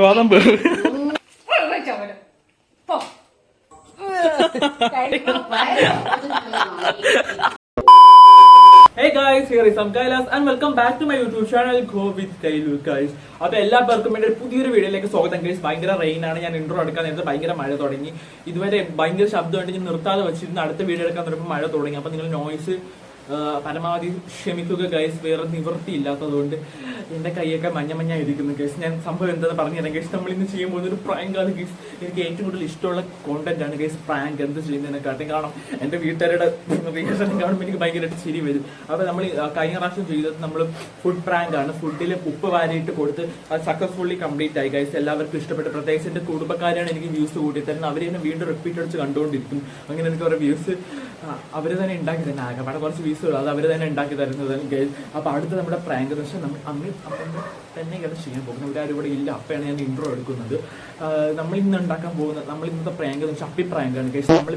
ഗോതമ്പ്. Hey guys Hey guys, here is welcome back and welcome back to my YouTube channel Go with Kailu guys. അപ്പൊ എല്ലാവർക്കും എന്റെ ഒരു പുതിയൊരു വീഡിയോയിലേക്ക് സ്വാഗതം ഗൈസ് ഭയങ്കര റെയിൻ ആണ്. ഞാൻ ഇൻട്രോ എടുക്കാൻ നേരത്തെ ഭയങ്കര മഴ തുടങ്ങി. ഇതുവരെ ഭയങ്കര ശബ്ദമായിട്ട് ഞാൻ നിർത്താതെ വെച്ചിരുന്നു. അടുത്ത വീഡിയോ എടുക്കാൻ തുടങ്ങുമ്പോൾ മഴ തുടങ്ങി. അപ്പൊ നിങ്ങൾ നോയ്സ് പരമാവധി ക്ഷമിക്കുക ഗൈസ് വേറെ നിവൃത്തി ഇല്ലാത്തതുകൊണ്ട് എന്റെ കൈയൊക്കെ മഞ്ഞ മഞ്ഞ ഇരിക്കുന്നു ഗൈസ് ഞാൻ സംഭവം എന്താണെന്ന് പറഞ്ഞു തരാം ഗൈസ് നമ്മൾ ഇന്ന് ചെയ്യാൻ പോകുന്ന ഒരു ആണ് ഗൈസ് എനിക്ക് ഏറ്റവും കൂടുതൽ ഇഷ്ടമുള്ള കോണ്ടന്റ് ആണ് ഗൈസ് പ്രാങ്ക് എന്ത് ചെയ്യുന്നതിനെക്കാട്ടും കാരണം എന്റെ വീട്ടുകാരുടെ റിയാക്ഷൻ കാണുമ്പോൾ എനിക്ക് ഭയങ്കരമായിട്ട് ചിരി വരും. അപ്പൊ നമ്മൾ കഴിഞ്ഞ പ്രാവശ്യം ചെയ്തത് നമ്മൾ ഫുഡ് പ്രാങ്ക് ആണ്. ഫുഡിൽ ഉപ്പ് വാരിയിട്ട് കൊടുത്ത് അത് സക്സസ്ഫുള്ളി കംപ്ലീറ്റ് ആയി ഗൈസ് എല്ലാവർക്കും ഇഷ്ടപ്പെട്ടു. പ്രത്യേകിച്ച് എന്റെ കുടുംബക്കാരാണ് എനിക്ക് വ്യൂസ് കൂട്ടി തരുന്നത്. അവർ തന്നെ വീണ്ടും റിപ്പീറ്റ് അടിച്ച് കണ്ടുകൊണ്ടിരിക്കും അങ്ങനെ എനിക്ക് കുറെ വ്യൂസ് അവർ തന്നെ ഉണ്ടാക്കി തന്നെ ആകെ കുറച്ച് വ്യൂസുകൾ അത് അവർ തന്നെ ഉണ്ടാക്കി തരുന്നത്. ഗൈസ് അപ്പൊ അടുത്ത നമ്മുടെ പ്രാങ്ക് വെച്ചാൽ നമ്മൾ അമ്മ തന്നെ ഇത് ചെയ്യാൻ പോകുന്നത് ഇവിടെ ആരും ഇവിടെ ഇല്ല. അപ്പയാണ് ഞാൻ ഇൻട്രോ എടുക്കുന്നത്. നമ്മൾ ഇന്ന് ഉണ്ടാക്കാൻ പോകുന്നത് നമ്മൾ ഇന്നത്തെ പ്രാങ്ക് എന്ന് വെച്ചാൽ അപ്പി പ്രാങ്കാണ് കേസ് നമ്മൾ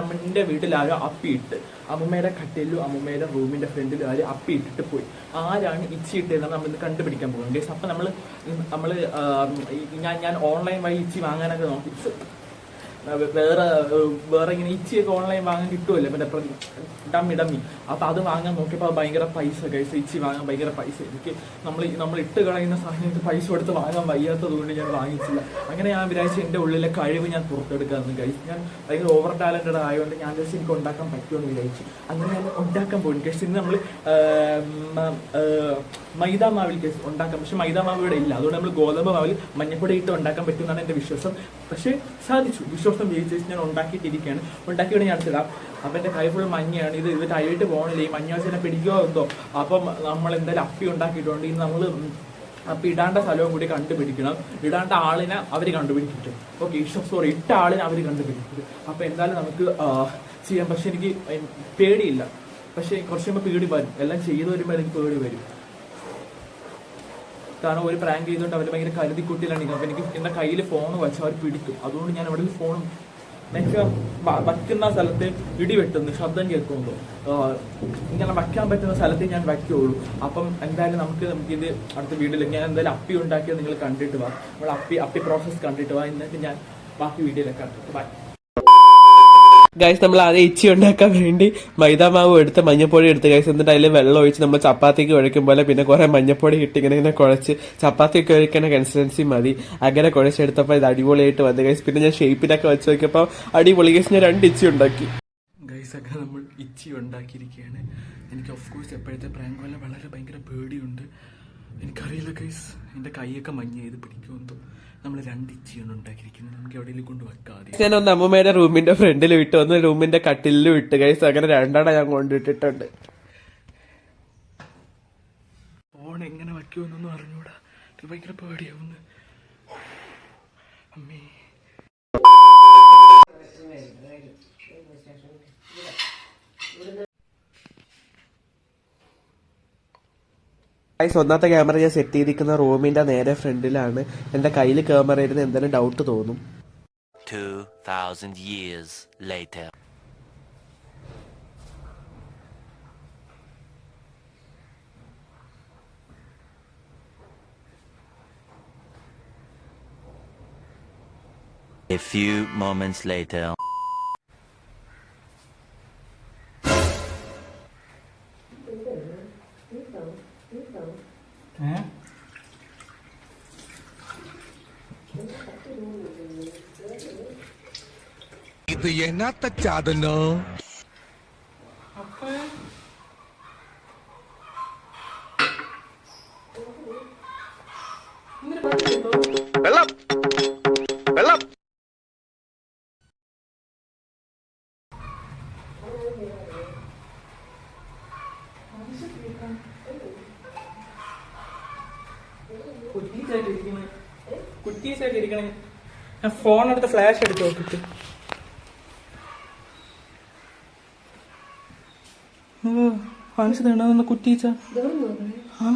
നമ്മുടെ വീട്ടിൽ ആരും അപ്പി ഇട്ട് അമ്മമ്മയുടെ കട്ടിലും അമ്മമ്മയുടെ റൂമിന്റെ ഫ്രണ്ടിലും ആരും അപ്പി ഇട്ടിട്ട് പോയി. ആരാണ് ഇച്ചി ഇട്ടതെന്ന് നമ്മൾ ഇന്ന് കണ്ടുപിടിക്കാൻ പോകുന്നത് കേസ് അപ്പൊ നമ്മൾ നമ്മൾ ഞാൻ ഞാൻ ഓൺലൈൻ വഴി ഇച്ചി വാങ്ങാനൊക്കെ നോക്കി. വേറെ വേറെ ഇങ്ങനെ ഇച്ചിയൊക്കെ ഓൺലൈൻ വാങ്ങാൻ കിട്ടുമല്ലോ. മറ്റേ ഡമ്മി ഡമ്മി. അപ്പൊ അത് വാങ്ങാൻ നോക്കിയപ്പോൾ അത് ഭയങ്കര പൈസ കഴിച്ച് ഇച്ചി വാങ്ങാൻ ഭയങ്കര പൈസ. എനിക്ക് നമ്മൾ നമ്മൾ ഇട്ട് കളയുന്ന സാധനങ്ങൾക്ക് പൈസ കൊടുത്ത് വാങ്ങാൻ വയ്യാത്തത് കൊണ്ട് ഞാൻ വാങ്ങിച്ചില്ല. അങ്ങനെ ഞാൻ വിചാരിച്ചു എന്റെ ഉള്ളിലെ കഴിവ് ഞാൻ പുറത്തെടുക്കാന്ന് കഴിച്ചു ഞാൻ ഭയങ്കര ഓവർ ടാലന്റഡ് ആയതുകൊണ്ട് ഞാൻ വിചാരിച്ചു എനിക്ക് ഉണ്ടാക്കാൻ പറ്റുമെന്ന് വിചാരിച്ചു. അങ്ങനെ ഞാൻ ഉണ്ടാക്കാൻ പോകും കഴിച്ചു ഇന്ന് നമ്മൾ മൈദ മാവിൽ ഉണ്ടാക്കാം. പക്ഷെ മൈദ മാവ് ഇവിടെ ഇല്ല. അതുകൊണ്ട് നമ്മൾ ഗോതമ്പ് മാവിൽ മഞ്ഞപ്പൊടി ഇട്ട് ഉണ്ടാക്കാൻ പറ്റുമെന്നാണ് എന്റെ വിശ്വാസം. പക്ഷേ സാധിച്ചു. വിശ്വാസം വിജയിച്ചു ഞാൻ ഉണ്ടാക്കിയിട്ടിരിക്കുകയാണ്. ഉണ്ടാക്കിയിട്ട് ഞാൻ അടുത്തിടാം അപ്പം എന്റെ കൈ ഫുൾ മഞ്ഞയാണ്. ഇത് ഇത് ടൈലിട്ട് പോകണില്ല ഈ മഞ്ഞ വെച്ചാൽ പിടിക്കുമോ എന്തോ? അപ്പം നമ്മൾ എന്തായാലും അപ്പി ഉണ്ടാക്കിയിട്ടുണ്ട്. ഇന്ന് നമ്മൾ അപ്പം ഇടാണ്ട സ്ഥലവും കൂടി കണ്ടുപിടിക്കണം. ഇടാണ്ട ആളിനെ അവർ കണ്ടുപിടിക്കും ഓക്കെ സോറി ഇട്ട ആളിനെ അവർ കണ്ടുപിടിക്കും അപ്പം എന്തായാലും നമുക്ക് ചെയ്യാം. പക്ഷെ എനിക്ക് പേടിയില്ല. പക്ഷേ കുറച്ച് കഴിയുമ്പോൾ പേടി വരും. എല്ലാം ചെയ്തു വരുമ്പോൾ എനിക്ക് പേടി വരും. കാരണം ഒരു പ്രാങ്ക് ചെയ്തുകൊണ്ട് അവർ ഭയങ്കര കരുതി കുട്ടിയിലാണ് അപ്പൊ എനിക്ക് എന്റെ കയ്യിൽ ഫോൺ വെച്ച് അവർ പിടിക്കും അതുകൊണ്ട് ഞാൻ അവിടെ ഫോൺ വയ്ക്കുന്ന സ്ഥലത്ത് ഇടി വെട്ടുന്നു ശബ്ദം കേൾക്കുമ്പോൾ ഇങ്ങനെ വയ്ക്കാൻ പറ്റുന്ന സ്ഥലത്ത് ഞാൻ വയ്ക്കുള്ളൂ. അപ്പം എന്തായാലും നമുക്ക് നമുക്ക് ഇത് അടുത്ത വീഡിയോയിൽ ഞാൻ എന്തായാലും അപ്പി ഉണ്ടാക്കിയത് നിങ്ങൾ കണ്ടിട്ട് വാ. നമ്മൾ അപ്പി അപ്പി പ്രോസസ്സ് കണ്ടിട്ട് വാ. എന്നിട്ട് ഞാൻ ബാക്കി വീഡിയോയിലൊക്കെ കണ്ടിട്ട് ബൈ ഗൈസ് നമ്മൾ ആദ്യം ഇച്ചി ഉണ്ടാക്കാൻ വേണ്ടി മൈദ മാവ് എടുത്ത് മഞ്ഞപ്പൊടി എടുത്ത് ഗൈസ് എന്നിട്ട് അതിൽ വെള്ളം ഒഴിച്ച് നമ്മൾ ചപ്പാത്തിക്ക് കുഴക്കും പോലെ പിന്നെ കുറെ മഞ്ഞപ്പൊടി ഇട്ട് ഇങ്ങനെ ഇങ്ങനെ കുഴച്ച് ചപ്പാത്തിക്ക് ഒഴിക്കുന്ന കൺസിസ്റ്റൻസി മതി. അങ്ങനെ കുഴച്ചെടുത്തപ്പോൾ ഇത് അടിപൊളിയായിട്ട് വന്നു ഗൈസ് പിന്നെ ഞാൻ ഷേപ്പിലൊക്കെ വെച്ച് നോക്കിയപ്പോൾ അടിപൊളി ഗൈസ് ഞാൻ രണ്ട് ഇച്ചി ഉണ്ടാക്കി. ഗൈസ് ഒക്കെ നമ്മൾ ഇച്ചി ഉണ്ടാക്കിയിരിക്കുകയാണ് എനിക്ക് ഓഫ് കോഴ്സ് എപ്പോഴത്തെ പ്രാങ്ക് വല്ല വളരെ ഭയങ്കര പേടിയുണ്ട്. എനിക്കറിയില്ല ഗൈസ് എന്റെ കൈയൊക്കെ മഞ്ഞ ചെയ്ത് പിടിക്കുമെന്തോ നമ്മൾ രണ്ട് ഇച്ചിയാണ് ഉണ്ടാക്കിയിരിക്കുന്നത്. നമുക്ക് എവിടെയെങ്കിലും കൊണ്ട് വെക്കാതെ. ഞാൻ ഒന്ന് അമ്മമ്മയുടെ റൂമിന്റെ ഫ്രണ്ടിൽ വിട്ടു ഒന്ന് റൂമിന്റെ കട്ടിലിൽ വിട്ട് ഗൈസ് അങ്ങനെ രണ്ടെണ്ണം ഞാൻ കൊണ്ടിട്ടിട്ടുണ്ട്. ഫോൺ എങ്ങനെ വയ്ക്കുമെന്നൊന്നും അറിഞ്ഞൂടാ. ഇത് ഭയങ്കര പേടിയാവുന്നു. അമ്മേ. ഗൈസ് ഒന്നാമത്തെ ക്യാമറ ഞാൻ സെറ്റ് ചെയ്തിരിക്കുന്ന റൂമിന്റെ നേരെ ഫ്രണ്ടിലാണ് എന്റെ കയ്യിൽ ക്യാമറ ഇരുന്ന് എന്തെങ്കിലും ഡൗട്ട് തോന്നും 2,000 years later. A few moments later. हैं இது என்ன தச்சாதனம் அப்ப இந்த பாருங்க ഫോൺ എടുത്ത് ഫ്ലാഷ് എടുത്ത് നോക്കിട്ട് മനസ്സിലുണ്ടാകുന്ന കുറ്റീച്ച ആ?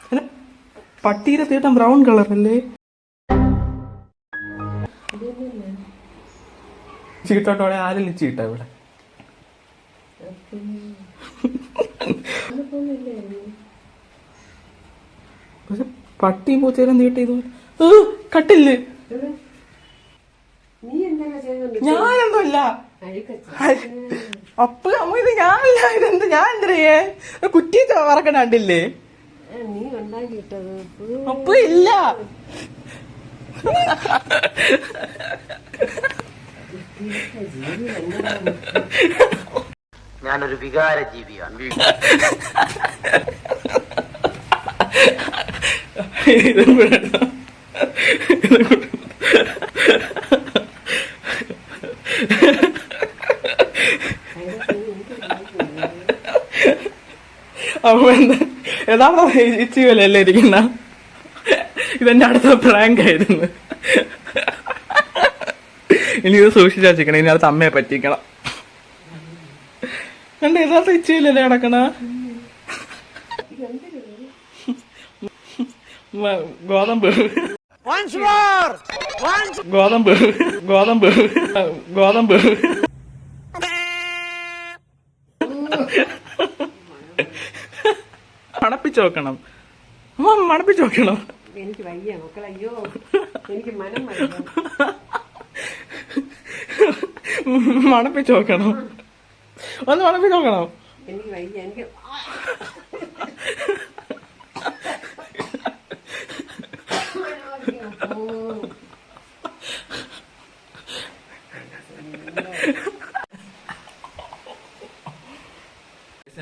പിന്നെ പട്ടീരെ തീട്ടം ബ്രൗൺ കളർ അല്ലേ? ചീട്ടോട്ടോടെ ആരല്ലേ ചീട്ട ഇവിടെ. പട്ടിയും പൂച്ചേരം തീട്ട ഇത് ഏ, കട്ടിൽ നീ എന്താണ് ചെയ്യുന്നത് ഞാനൊന്നുമില്ല. അപ്പൊ അമ്മ ഇത് ഞാനല്ല. ഇതെന്ത് ഞാൻ എന്തരേ കുറ്റി വറക്കണ കണ്ടില്ലേ? നീ ഉണ്ടാക്കിയിട്ടത്. അപ്പൊ ഇല്ല. ഞാനൊരു വികാര ജീവിയാണ് ഇതും കൂടെ ഇതും കൂടെ. അപ്പൊ എന്താ യഥാർത്ഥ വിലയല്ലേ ഇരിക്കുന്ന? ഇതെന്റെ അടുത്ത പ്രാങ്ക് ആയിരുന്നു. ഇനി ഇത് സൂക്ഷിച്ചാ വെച്ചിക്കണം ഇനി അടുത്ത് അമ്മയെ പറ്റിക്കണം. കണ്ട യഥാർത്ഥ കിടക്കണ നടക്കണ ഗോതമ്പ്. ഗോതമ്പ്. ഗോതമ്പ്. ഗോതമ്പ്. മണപ്പിച്ച് നോക്കണം. അമ്മ മണപ്പിച്ചു നോക്കണം. എനിക്ക് വയ്യ മക്കളെ അയ്യോ. എനിക്ക് മനം മണപ്പിച്ചു നോക്കണം. ഒന്ന് മണപ്പിച്ചു നോക്കണം. എനിക്ക് വയ്യ എനിക്ക്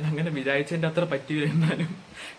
ഞാൻ അങ്ങനെ വിചാരിച്ചതിന്റെ അത്ര പറ്റിയില്ല എന്നാലും.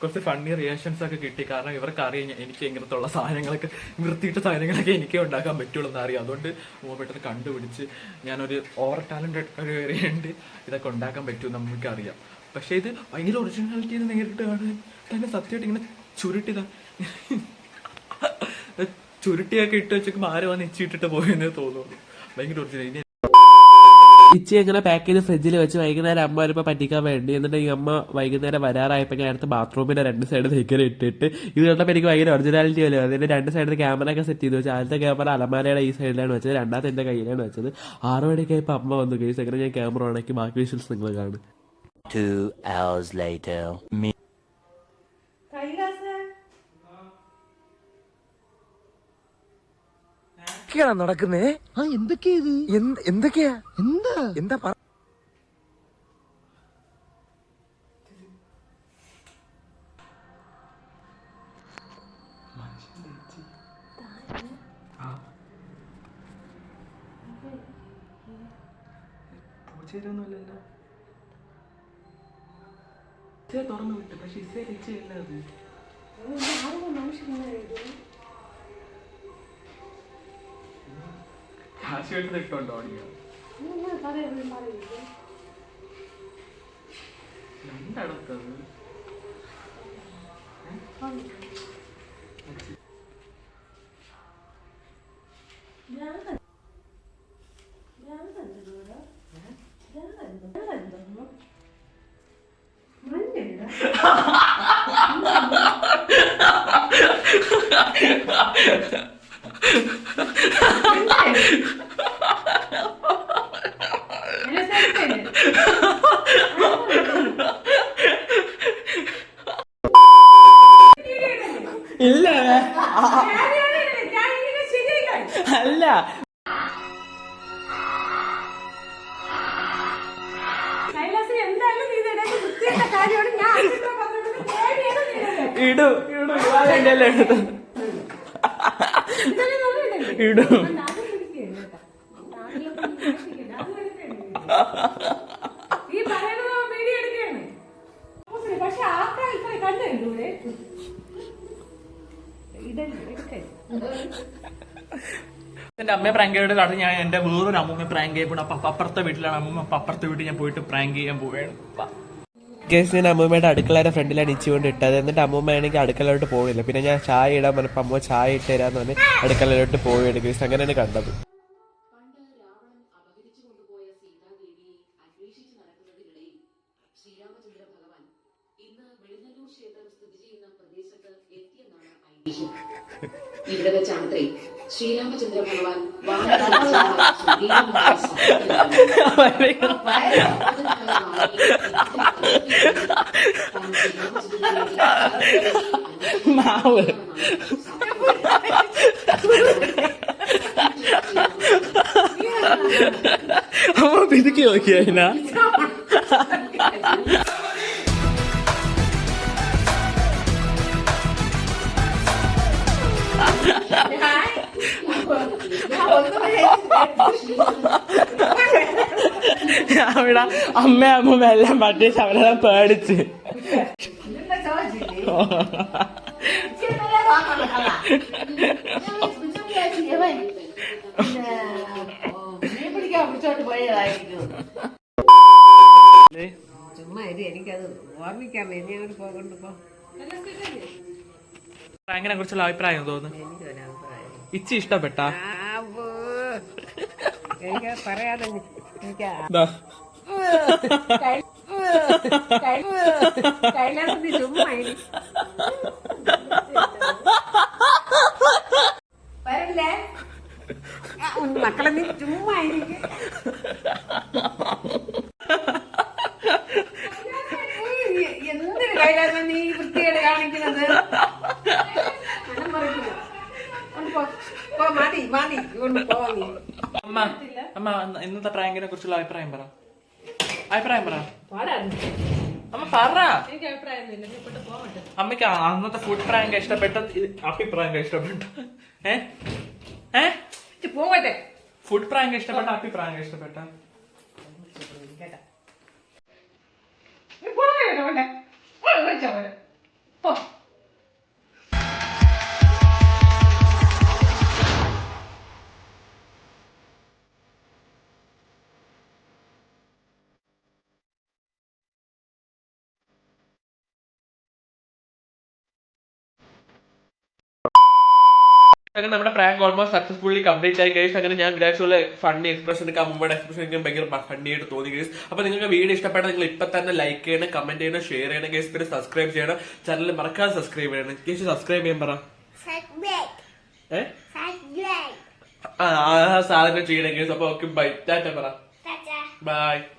കുറച്ച് ഫണ്ണി റിയാക്ഷൻസ് ഒക്കെ കിട്ടി. കാരണം ഇവർക്ക് അറിയാം എനിക്ക് ഇങ്ങനത്തുള്ള സാധനങ്ങളൊക്കെ വൃത്തിയിട്ട സാധനങ്ങളൊക്കെ എനിക്കേ ഉണ്ടാക്കാൻ പറ്റുള്ളൂ എന്ന് അറിയാം അതുകൊണ്ട് പെട്ടെന്ന് കണ്ടുപിടിച്ച് ഞാനൊരു ഓവർ ടാലന്റഡ് ഒരു ഇതൊക്കെ ഉണ്ടാക്കാൻ പറ്റുമെന്ന് നമുക്ക് അറിയാം പക്ഷെ ഇത് ഭയങ്കര ഒറിജിനാലിറ്റി നേരിട്ട് കാണാൻ തന്നെ സത്യമായിട്ട് ഇങ്ങനെ ചുരുട്ടിതാ ചുരുട്ടിയൊക്കെ ഇട്ട് വെച്ചേക്കുമ്പോൾ ആരും വന്ന് ഇച്ചിട്ടിട്ട് പോയെന്നേ തോന്നുന്നു ഭയങ്കര ഒറിജിനൽ ഇച്ചി അങ്ങനെ പാക്ക് ചെയ്ത് ഫ്രിഡ്ജിൽ വെച്ച് വൈകുന്നേരം അമ്മ വരുമ്പോൾ പറ്റിക്കാൻ വേണ്ടി. എന്നിട്ട് ഈ അമ്മ വൈകുന്നേരം വരാറായപ്പോൾ ഞാൻ അടുത്ത് ബാത്റൂമിന്റെ രണ്ട് സൈഡ് ഇങ്ങനെ ഇട്ടിട്ട് ഇത് കണ്ടപ്പോൾ എനിക്ക് ഭയങ്കര ഒറിജിനാലിറ്റി പോലെ അതിന്റെ രണ്ട് സൈഡിൽ ക്യാമറ ഒക്കെ സെറ്റ് ചെയ്ത് വെച്ചു ആദ്യത്തെ ക്യാമറ അലമാരയുടെ ഈ സൈഡിലാണ് വെച്ചത്. രണ്ടാമത്തെ എന്റെ കയ്യിലാണ് വെച്ചത്. ആറ് മണിയൊക്കെ ആയപ്പോൾ അമ്മ വന്നു. കഴിച്ചു അങ്ങനെ ഞാൻ ക്യാമറ ഉണക്കി ബാക്കി വിഷ്വൽസ് നിങ്ങൾ കാണും. Two hours later. എന്തൊക്കെയാണ് നടക്കുന്നേ? ആ എന്തൊക്കെയാ ഇത്? എന്തൊക്കെയാ? എന്താ? എന്താ പറ പൂച്ചയിലൊന്നുമല്ലല്ലോ തുറന്നു വിട്ടു പക്ഷെ ഇസേ ഇച്ചയല്ല അത് കാശ് എടുത്ത് ഇട്ടുണ്ടോ ഓടിയോ ha എന്നെ ഇടും ഇടും ഇവാളെന്റെ അല്ലേ ഇടല്ലേ? ഇടും. പക്ഷെ ആൾക്കാർ ഇത്ര കണ്ടില്ലേ ഇടല്ലേ എന്റെ അമ്മയെ പ്രാങ്ക് ചെയ്തിട്ട് കടന്ന് ഞാൻ എന്റെ വേറൊരു അമ്മൂമ്മ പ്രാങ്ക് ചെയ്യപ്പെടും അപ്പൊ അപ്പുറത്തെ വീട്ടിലാണ് അമ്മൂമ്മ. അപ്പൊ അപ്പുറത്തെ വീട്ടിൽ ഞാൻ പോയിട്ട് പ്രാങ്ക് ചെയ്യാൻ പോവുകയാണ്. കേസ് ഞാൻ അമ്മൂമ്മയുടെ അടുക്കളയുടെ ഫ്രണ്ടിലാണ് ഇച്ചി കൊണ്ട് ഇട്ടത് എന്നിട്ട് അമ്മൂമ്മ ആണെങ്കിൽ അടുക്കളയിലോട്ട് പോകില്ല പിന്നെ ഞാൻ ചായ ഇടാൻ പറഞ്ഞപ്പോൾ അമ്മ ചായ ഇട്ട് തരാന്ന് പറഞ്ഞ് അടുക്കളയിലോട്ട് പോവുകയാണ് കേസ് അങ്ങനെയാണ് കണ്ടത്. ശ്രീരാമചന്ദ്ര ഭഗവാൻ ഇന്ന് വെളിനല്ലൂർ ക്ഷേത്രം സ്ഥിതി ചെയ്യുന്ന പ്രദേശത്ത് എത്തിയെന്നാണ് ഐതിഹ്യം ഇവിടെ വെച്ചാണത്രേ ശ്രീരാമചന്ദ്ര ഭഗവാൻ വാനരനായ സുഗ്രീവനുമായി സംവദിക്കുന്നത്. മാവ്. അമ്മ പിതുക്കി നോക്കിയാ അവിടെ അമ്മ അമ്മ എല്ലാം പട്ടിച്ച് അവരെല്ലാം പേടിച്ച്. ചുമ്മാ ഇത് എനിക്കത് ഓർമ്മിക്കാൻ ഇനി അങ്ങോട്ട് പോകൊണ്ട് പോ പ്രാങ്കിനെ കുറിച്ചുള്ള അഭിപ്രായം. തോന്നുന്നു ഇച്ചി ഇഷ്ടപ്പെട്ടാ. എനിക്ക് പറയാതെ എനിക്ക് ദാ. കൈലാസത്തിൽ ചുമ്മാ. വരല്ലേ മക്കളെ നീ ചുമ്മാ ഇരിക്ക്. ഉയ്, എന്തിന് കൈലാസം നീ വൃത്തികേട് കാണിക്കുന്നത് മനം പോ. പോ, മതി മതി കൊണ്ട് പോവാ നീ അമ്മ ഇന്നത്തെ പ്രാങ്കിനെ കുറിച്ചുള്ള അഭിപ്രായം പറ. അഭിപ്രായം പറ. അമ്മ പറ. അമ്മയ്ക്ക് അന്നത്തെ ഫുഡ് പ്രാങ്ക് ഇഷ്ടപ്പെട്ട അഭിപ്രായം ഇഷ്ടപ്പെട്ട ഏ? ഫുഡ് പ്രാങ്ക് ഇഷ്ടപ്പെട്ട അഭിപ്രായം ഇഷ്ടപ്പെട്ട? നീ അങ്ങനെ നമ്മുടെ പ്രാങ്ക് ഓൾമോസ്റ്റ് സക്സസ്ഫുള്ളി കംപ്ലീറ്റ് ആയി കഴിച്ചു അങ്ങനെ ഞാൻ വിചാരിച്ചുള്ള ഫണ്ണി എക്സ്പ്രഷൻ മുമ്പ് എക്സ്പ്രഷൻ എനിക്ക് ഭയങ്കര ഫണ്ണി ആയിട്ട് തോന്നി കേസ് അപ്പൊ നിങ്ങൾക്ക് വീഡിയോ ഇഷ്ടപ്പെട്ട നിങ്ങൾ ഇപ്പൊ തന്നെ ലൈക്ക് ചെയ്യണം കമന്റ് ചെയ്യണം ഷെയർ ചെയ്യണം കേസ് പിന്നെ സബ്സ്ക്രൈബ് ചെയ്യണം. ചാനൽ മറക്കാതെ സബ്സ്ക്രൈബ് ചെയ്യണം. കേസ് സബ്സ്ക്രൈബ് ചെയ്യാൻ പറ. ആ സാധനം ചെയ്യണം കേസ് അപ്പൊ ഓക്കെ ബൈ ടാറ്റ പറ. ബൈ